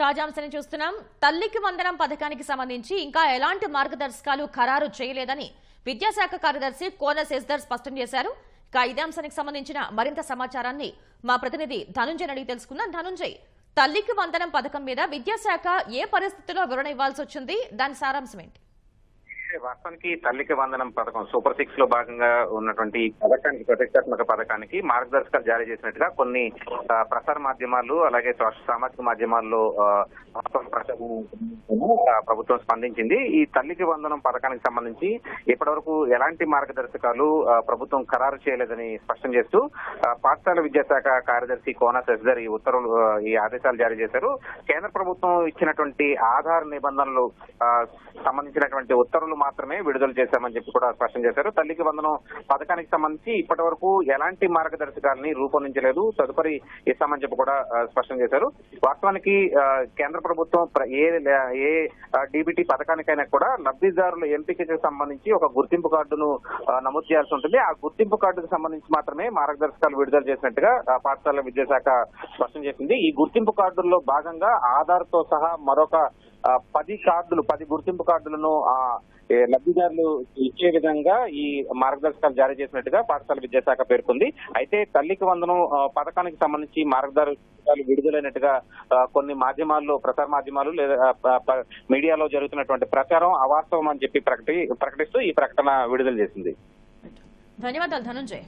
తాజాంశాన్ని చూస్తున్నాం. తల్లికి వందనం పథకానికి సంబంధించి ఇంకా ఎలాంటి మార్గదర్శకాలు ఖరారు చేయలేదని విద్యాశాఖ కార్యదర్శి కోన శశిధర్ స్పష్టం చేశారు. ఇక ఇదే అంశానికి సంబంధించిన మరింత సమాచారాన్ని మా ప్రతినిధి ధనుంజయ్ అడిగి తెలుసుకుందాం. ధనుంజయ్ తల్లికి వందనం పథకం మీద విద్యాశాఖ ఏ పరిస్థితిలో వివరణ ఇవ్వాల్సి వచ్చింది? దాని సారాంశం ఏంటి? వాస్తవానికి తల్లికి వందనం పథకం సూపర్ సిక్స్లో భాగంగా ఉన్నటువంటి పథకానికి ప్రతిష్టాత్మక పథకానికి మార్గదర్శకాలు జారీ చేసినట్టుగా కొన్ని ప్రసార మాధ్యమాలు అలాగే సామాజిక మాధ్యమాల్లో ప్రచారం ప్రభుత్వం స్పందించింది. ఈ తల్లికి వందనం పథకానికి సంబంధించి ఇప్పటివరకు ఎలాంటి మార్గదర్శకాలు ప్రభుత్వం ఖరారు చేయలేదని స్పష్టం చేస్తూ పాఠశాల విద్యాశాఖ కార్యదర్శి కోన శశిధర్ ఈ ఉత్తర్వులు ఈ ఆదేశాలు జారీ చేశారు. కేంద్ర ప్రభుత్వం ఇచ్చినటువంటి ఆధార్ నిబంధనలు సంబంధించినటువంటి ఉత్తర్వులు మాత్రమే విడుదల చేశామని చెప్పి కూడా స్పష్టం చేశారు. తల్లికి వందనం పథకానికి సంబంధించి ఇప్పటి వరకు ఎలాంటి మార్గదర్శకాలని రూపొందించలేదు. తదుపరి ఇస్తామని చెప్పి కూడా స్పష్టం చేశారు. వాస్తవానికి కేంద్ర ప్రభుత్వం ప్ర- ఏ ఏ డీబీటీ పథకానికైనా కూడా లబ్ధిదారుల ఎంపికకి సంబంధించి ఒక గుర్తింపు కార్డును నమోదు చేయాల్సి ఉంటుంది. ఆ గుర్తింపు కార్డుకు సంబంధించి మాత్రమే మార్గదర్శకాలు విడుదల చేసినట్టుగా పాఠశాల విద్యాశాఖ స్పష్టం చేసింది. ఈ గుర్తింపు కార్డుల్లో భాగంగా ఆధార్తో సహా మరొక పది కార్డులు పది గుర్తింపు కార్డులను ఆ లబ్ధిదారులు ఇచ్చే విధంగా ఈ మార్గదర్శకాలు జారీ చేసినట్టుగా పాఠశాల విద్యాశాఖ పేర్కొంది. అయితే తల్లికి వందనం పథకానికి సంబంధించి మార్గదర్శకాలు విడుదలైనట్టుగా కొన్ని మాధ్యమాల్లో ప్రసార మాధ్యమాలు లేదా మీడియాలో జరుగుతున్నటువంటి ప్రచారం అవాస్తవం అని చెప్పి ప్రకటి ప్రకటిస్తూ ఈ ప్రకటన విడుదల చేసింది. ధన్యవాదాలు ధనుంజయ్.